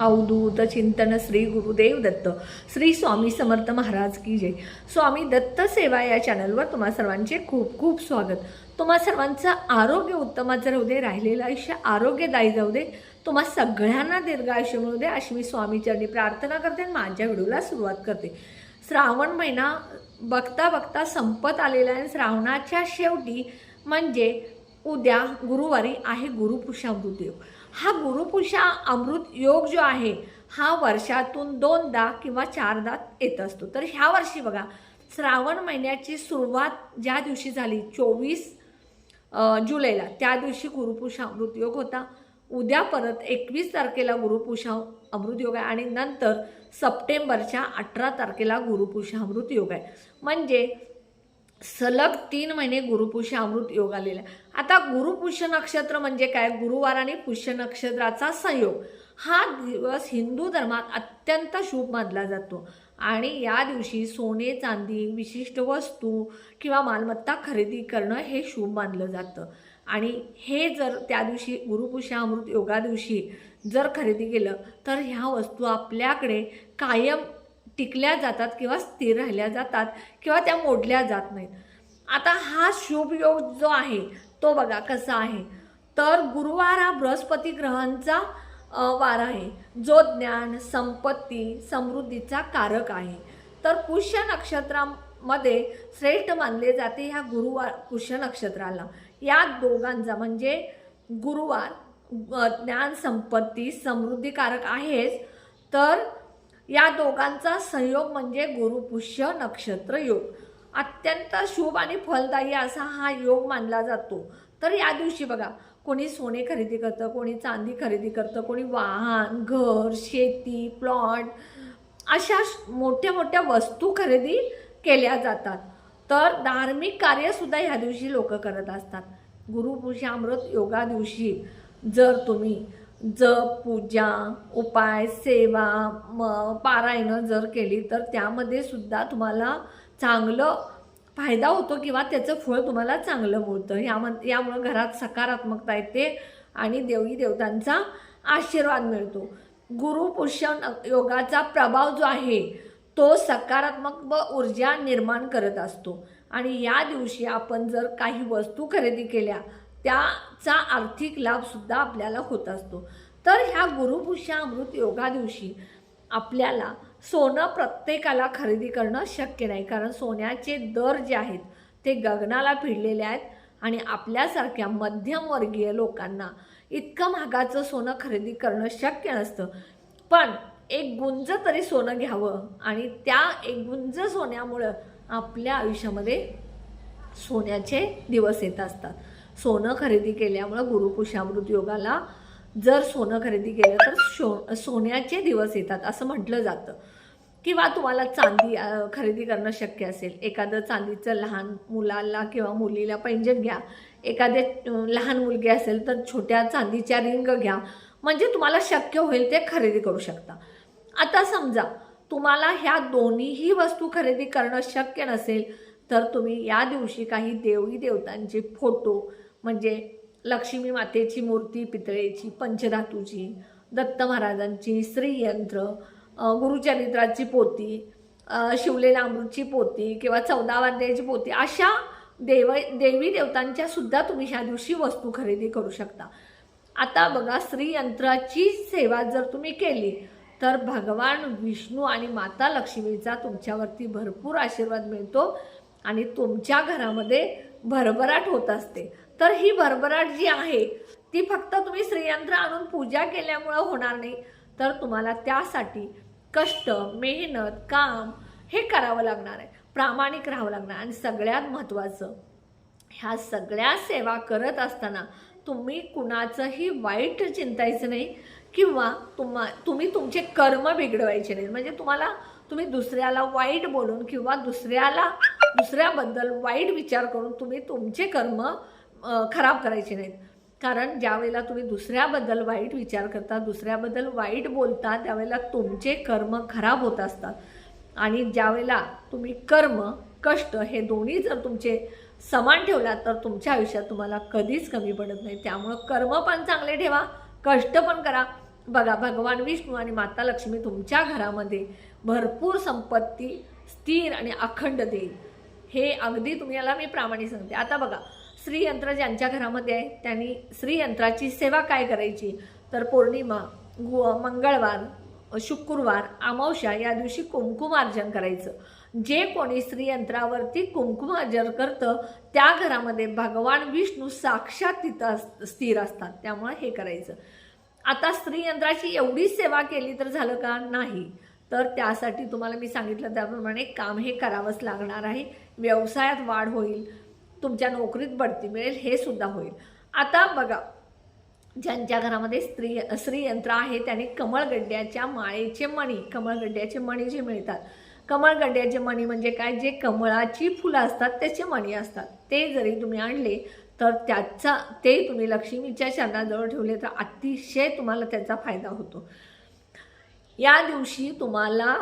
अवधूत चिंतन श्री गुरुदेव दत्त. श्री स्वामी समर्थ महाराज की जय. स्वामी दत्त सेवा या चॅनलवर तुम्हा सर्वांचे खूप खूप स्वागत. तुम्हा सर्वांचं आरोग्य उत्तमाचं राहू दे राहिलेलं आयुष्य आरोग्यदायी जाऊ दे. तुम्हा सगळ्यांना दीर्घ आयुष्य मिळू दे अशी मी स्वामीचरणी प्रार्थना करते आणि माझ्या व्हिडिओला सुरुवात करते. श्रावण महिना बघता बघता संपत आलेला आहे श्रावणाच्या शेवटी म्हणजे उद्या गुरुवारी आहे गुरुपुषा हा गुरुपुषा अमृत योग जो आहे हा वर्षातून दोनदा किंवा चारदा येत असतो. तर ह्या वर्षी बघा श्रावण महिन्याची सुरुवात ज्या दिवशी झाली चोवीस जुलैला त्या दिवशी गुरुपुषा अमृत योग होता. उद्या परत एकवीस तारखेला गुरुपुषा अमृत योग आहे आणि नंतर सप्टेंबरच्या अठरा तारखेला गुरुपुषा अमृत योग आहे. म्हणजे सलग तीन महिने गुरुपुष्य अमृत योग आलेला आहे. आता गुरुपुष्य नक्षत्र म्हणजे काय? गुरुवार आणि पुष्य नक्षत्राचा संयोग. हा दिवस हिंदू धर्मात अत्यंत शुभ मानला जातो. आणि या दिवशी सोने चांदी विशिष्ट वस्तू किंवा मालमत्ता खरेदी करणं हे शुभ मानलं जातं. आणि हे जर त्या दिवशी गुरुपुष्य अमृत योगा दिवशी जर खरेदी केलं तर ह्या वस्तू आपल्याकडे कायम टिकल्या जातात किंवा स्थिर राहिल्या जातात किंवा त्या मोडल्या जात नाहीत. आता हा शुभ योग जो आहे तो बघा कसा आहे. तर गुरुवार हा बृहस्पती ग्रहांचा वार आहे. जो ज्ञान संपत्ती समृद्धीचा कारक आहे. तर पुष्य नक्षत्रामध्ये श्रेष्ठ मानले जाते ह्या गुरुवार पुष्य नक्षत्राला. या दोघांचा म्हणजे गुरुवार ज्ञान संपत्ती समृद्धीकारक आहेच. तर या दोघांचा संयोग म्हणजे गुरुपुष्य नक्षत्र योग. अत्यंत शुभ आणि फलदायी असा हा योग मानला जातो. तर या दिवशी बघा कोणी सोने खरेदी करतं कोणी चांदी खरेदी करतं कोणी वाहन घर शेती प्लॉट अशा मोठ्या मोठ्या वस्तू खरेदी केल्या जातात. तर धार्मिक कार्यसुद्धा ह्या दिवशी लोक करत असतात. गुरुपुषामृत योगा दिवशी जर तुम्ही जप पूजा उपाय सेवा म पारायणं जर केली तर त्यामध्ये सुद्धा तुम्हाला चांगलं फायदा होतो किंवा त्याचं फळ तुम्हाला चांगलं मिळतं. याम यामुळं घरात सकारात्मकता येते आणि देवी देवतांचा आशीर्वाद मिळतो. गुरुपुष्य योगाचा प्रभाव जो आहे तो सकारात्मक व ऊर्जा निर्माण करत असतो. आणि या दिवशी आपण जर काही वस्तू खरेदी केल्या त्याचा आर्थिक लाभसुद्धा आपल्याला होत असतो. तर ह्या गुरुपुष्या अमृत योगा दिवशी आपल्याला सोनं प्रत्येकाला खरेदी करणं शक्य नाही. कारण सोन्याचे दर जे आहेत ते गगनाला भिडलेले आहेत आणि आपल्यासारख्या मध्यमवर्गीय लोकांना इतकं महागाचं सोनं खरेदी करणं शक्य नसतं. पण एक गुंज तरी सोनं घ्यावं आणि त्या एक गुंज सोन्यामुळं आपल्या आयुष्यामध्ये सोन्याचे दिवस येत असतात. सोनं खरेदी केल्यामुळं गुरुपुषामृत योगाला जर सोनं खरेदी केलं तर शो सोन्याचे दिवस येतात असं म्हटलं जातं. किंवा तुम्हाला चांदी खरेदी करणं शक्य असेल. एखादं चांदीचं लहान मुलाला किंवा मुलीला पैंजण घ्या. एखादे लहान मुलगी असेल तर छोट्या चांदीच्या रिंग घ्या. म्हणजे तुम्हाला शक्य होईल ते खरेदी करू शकता. आता समजा तुम्हाला ह्या दोन्हीही वस्तू खरेदी करणं शक्य नसेल तर तुम्ही या दिवशी काही देवी देवतांचे फोटो म्हणजे लक्ष्मी मातेची मूर्ती पितळेची पंचधातूची दत्त महाराजांची श्रीयंत्र गुरुचरित्राची पोती अ, शिवलेला अमृतची पोती किंवा चौदा वाद्याची पोती अशा देव देवी देवतांच्या सुद्धा तुम्ही ह्या दिवशी वस्तू खरेदी करू शकता. आता बघा श्रीयंत्राची सेवा जर तुम्ही केली तर भगवान विष्णू आणि माता लक्ष्मीचा तुमच्यावरती भरपूर आशीर्वाद मिळतो आणि तुमच्या घरामध्ये भरभराट होत असते. तर ही भरभराट जी आहे ती फक्त तुम्ही श्रीयंत्र आणून पूजा केल्यामुळं होणार नाही. तर तुम्हाला त्यासाठी कष्ट मेहनत काम हे करावं लागणार आहे. प्रामाणिक राहावं लागणार. आणि सगळ्यात महत्त्वाचं ह्या सगळ्या सेवा करत असताना तुम्ही कुणाचंही वाईट चिंतायचं नाही किंवा तुम्हा तुम्ही तुमचे कर्म बिघडवायचे नाही. म्हणजे तुम्हाला तुम्ही दुसऱ्याला वाईट बोलून किंवा दुसऱ्याला दुसऱ्याबद्दल वाईट विचार करून तुम्ही तुमचे कर्म खराब करायचे नाहीत. कारण ज्यावेळेला तुम्ही दुसऱ्याबद्दल वाईट विचार करता दुसऱ्याबद्दल वाईट बोलता त्यावेळेला तुमचे कर्म खराब होत असतात. आणि ज्यावेळेला तुम्ही कर्म कष्ट हे दोन्ही जर तुमचे समान ठेवलात तर तुमच्या आयुष्यात तुम्हाला कधीच कमी पडत नाही. त्यामुळं कर्म पण चांगले ठेवा कष्ट पण करा. बघा भगवान विष्णू आणि माता लक्ष्मी तुमच्या घरामध्ये भरपूर संपत्ती स्थिर आणि अखंड देईल. हे अगदी तुम्हाला मी प्रामाणिक सांगते. आता बघा श्रीयंत्र ज्यांच्या घरामध्ये आहे त्यांनी श्रीयंत्राची सेवा काय करायची? तर पौर्णिमा गु मंगळवार शुक्रवार अमावस्या या दिवशी कुंकुमार्जन करायचं. जे कोणी श्रीयंत्रावरती कुंकुमार्जन करतं त्या घरामध्ये भगवान विष्णू साक्षात तिथं अस- स्थिर असतात. त्यामुळे हे करायचं. आता स्त्रीयंत्राची एवढी सेवा केली तर झालं का? नाही. तर त्यासाठी तुम्हाला मी सांगितलं त्याप्रमाणे काम हे करावंच लागणार आहे. व्यवसायात वाढ होईल. तुमच्या नोकरीत बढती मिळेल हे सुद्धा होईल. आता बघा ज्यांच्या घरामध्ये स्त्री स्त्रीयंत्र आहे त्याने कमळगड्ड्याच्या माळेचे मणी कमळगड्ड्याचे मणी जे मिळतात. कमळगड्ड्याचे मणी म्हणजे काय? जे कमळाची फुलं असतात त्याचे मणी असतात. ते जरी तुम्ही आणले तर त्याचा ते तुम्ही लक्ष्मीच्या चरणाजवळ ठेवले तर अतिशय तुम्हाला त्याचा फायदा होतो. या दिवशी तुम्हाला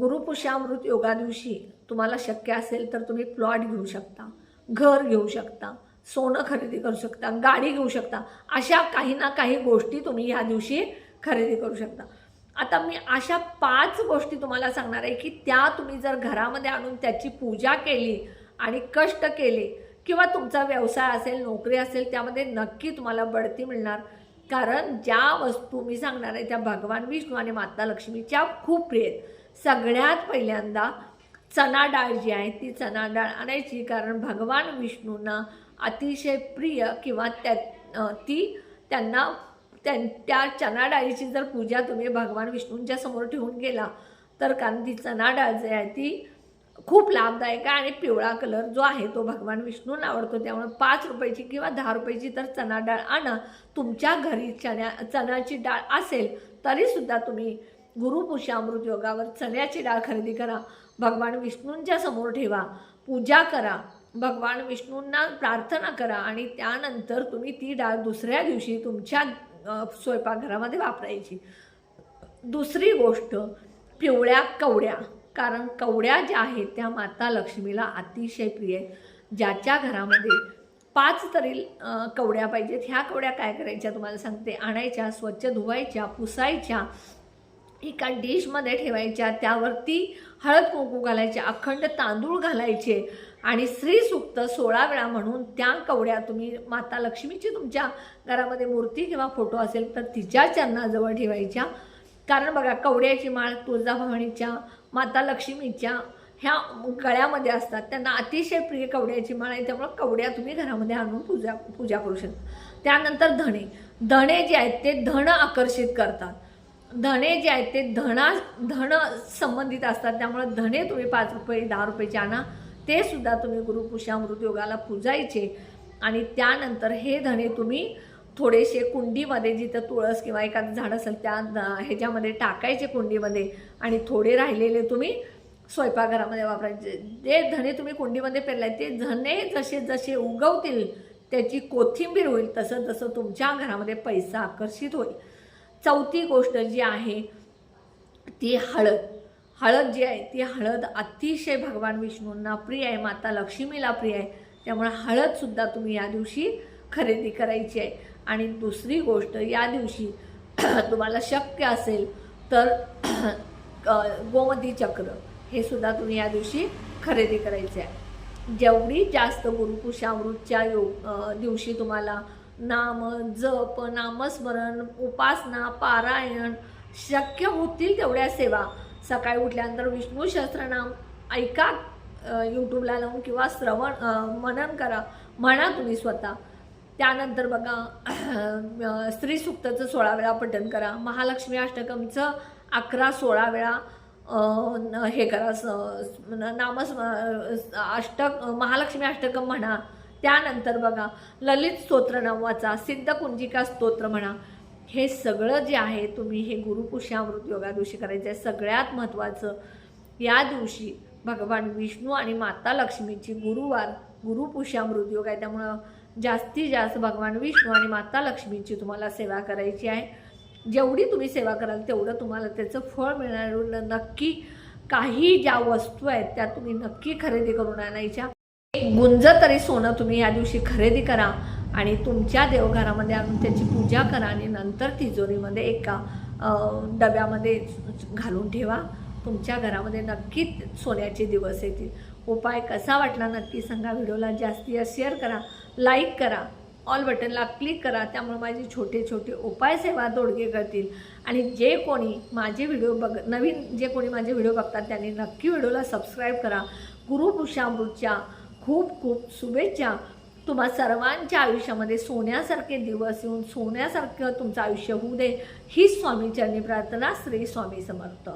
गुरुपुषामृत योगा दिवशी तुम्हाला शक्य असेल तर तुम्ही प्लॉट घेऊ शकता. घर घेऊ शकता सोनं खरेदी करू शकता गाडी घेऊ शकता अशा काही ना काही गोष्टी तुम्ही या दिवशी खरेदी करू शकता. आता मी अशा पाच गोष्टी तुम्हाला सांगणार आहे की त्या तुम्ही जर घरामध्ये आणून त्याची पूजा केली आणि कष्ट केले किंवा तुमचा व्यवसाय असेल नोकरी असेल त्यामध्ये नक्की तुम्हाला बढती मिळणार. कारण ज्या वस्तू मी सांगणार आहे त्या भगवान विष्णू आणि माता लक्ष्मीच्या खूप प्रिय आहेत. सगळ्यात पहिल्यांदा चना डाळ जी आहे ती चना डाळ आणायची. कारण भगवान विष्णूंना अतिशय प्रिय किंवा त्या ती त्यांना त्यां त्या चना डाळीची जर पूजा तुम्ही भगवान विष्णूंच्या समोर ठेवून गेला तर कारण ती चना डाळ जी आहे ती खूप लाभदायक आहे आणि पिवळा कलर जो आहे तो भगवान विष्णूंना आवडतो. त्यामुळे पाच रुपयाची किंवा दहा रुपयाची तर चना डाळ आणा. तुमच्या घरी चण्या चण्याची डाळ असेल तरीसुद्धा तुम्ही गुरुपुषामृत योगावर चण्याची डाळ खरेदी करा. भगवान विष्णूंच्या समोर ठेवा. पूजा करा. भगवान विष्णूंना प्रार्थना करा आणि त्यानंतर तुम्ही ती डाळ दुसऱ्या दिवशी तुमच्या स्वयंपाकघरामध्ये वापरायची. दुसरी गोष्ट पिवळ्या कवड्या. कारण कवड्या ज्या आहेत त्या माता लक्ष्मीला अतिशय प्रिय आहेत. ज्याच्या घरामध्ये पाच तरी कवड्या पाहिजेत. ह्या कवड्या काय करायच्या तुम्हाला सांगते. आणायच्या स्वच्छ धुवायच्या पुसायच्या एका डिशमध्ये ठेवायच्या. त्यावरती हळद कुंकू घालायचे अखंड तांदूळ घालायचे आणि श्रीसुक्त सोळा वेळा म्हणून त्या कवड्या तुम्ही माता लक्ष्मीची तुमच्या घरामध्ये मूर्ती किंवा फोटो असेल तर तिच्या चरणाजवळ ठेवायच्या. कारण बघा कवड्याची माळ तुळजाभवानीच्या माता लक्ष्मीच्या ह्या गळ्यामध्ये असतात. त्यांना अतिशय प्रिय कवड्याची माळ आहे त्यामुळं कवड्या तुम्ही घरामध्ये आणून पूजा पूजा करू शकता. त्यानंतर धणे. धणे जे आहेत ते धन आकर्षित करतात. धणे जे आहेत ते धना धन संबंधित असतात. त्यामुळे धणे तुम्ही पाच रुपये दहा रुपयाचे आणा ते सुद्धा तुम्ही गुरुपुषामृत योगाला पूजायचे. आणि त्यानंतर हे धणे तुम्ही थोडेसे कुंडीमध्ये जिथं तुळस किंवा एखादं झाड असेल त्या ह्याच्यामध्ये टाकायचे कुंडीमध्ये आणि थोडे राहिलेले तुम्ही स्वयंपाकघरामध्ये वापरायचे. जे धणे तुम्ही कुंडीमध्ये पेरलाय ते धणे जसे जसे उगवतील त्याची कोथिंबीर होईल तसं तसं तुमच्या घरामध्ये पैसा आकर्षित होईल. चौथी गोष्ट जी आहे ती हळद. हळद जी आहे ती हळद अतिशय भगवान विष्णूंना प्रिय आहे माता लक्ष्मीला प्रिय आहे. त्यामुळे हळदसुद्धा तुम्ही या दिवशी खरेदी करायची आहे. आणि दुसरी गोष्ट या दिवशी तुम्हाला शक्य असेल तर गोमती चक्र हे सुद्धा तुम्ही या दिवशी खरेदी करायचे आहे. जेवढी जास्त गुरुकुशामृतच्या योग दिवशी तुम्हाला नाम जप नामस्मरण उपासना पारायण शक्य होतील तेवढ्या सेवा. सकाळी उठल्यानंतर विष्णू सहस्त्रनाम ऐका यूट्यूबला लावून किंवा श्रवण मनन करा. म्हणा तुम्ही स्वतः. त्यानंतर बघा स्त्री सुक्ताचं सोळा वेळा पठण करा. महालक्ष्मी अष्टकमचं अकरा सोळा वेळा हे करा. स- न- नामस अष्टक महालक्ष्मी अष्टकम म्हणा. त्यानंतर बघा ललित स्तोत्र नावाचा सिद्ध कुंजिका स्तोत्र म्हणा हे सगळं जे आहे तुम्ही हे गुरुपुष्यामृत योगा दिवशी करायचं आहे सगळ्यात महत्त्वाचं या दिवशी भगवान विष्णू आणि माता लक्ष्मीची गुरुवार गुरुपुष्यामृत योग आहे. त्यामुळं जास्तीत जास्त भगवान विष्णू आणि माता लक्ष्मीची तुम्हाला सेवा करायची आहे. जेवढी तुम्ही सेवा कराल तेवढं तुम्हाला त्याचं फळ मिळणार. नक्की काही ज्या वस्तू आहेत त्या तुम्ही नक्की खरेदी करून आणायच्या. एक गुंज तरी सोनं तुम्ही या दिवशी खरेदी करा आणि तुमच्या देवघरामध्ये आणून त्याची पूजा करा आणि नंतर तिजोरीमध्ये एका डब्यामध्ये घालून ठेवा. तुमच्या घरामध्ये नक्कीच सोन्याचे दिवस येतील. उपाय कसा वाटला नक्की सांगा. व्हिडिओला जास्ती जास्त शेअर करा लाईक करा ऑल बटनला क्लिक करा. त्यामुळे माझे छोटे छोटे उपाय सेवा दोडगे करतील. आणि जे कोणी माझे व्हिडिओ बघ नवीन जे कोणी माझे व्हिडिओ बघतात त्यांनी नक्की व्हिडिओला सबस्क्राईब करा. गुरुपुषामृतच्या खूप खूप शुभेच्छा. तुम्हा सर्वांच्या आयुष्यामध्ये सोन्यासारखे दिवस येऊन सोन्यासारखं तुमचं आयुष्य होऊ दे. ही स्वामीचरणी प्रार्थना श्री स्वामी समर्थ.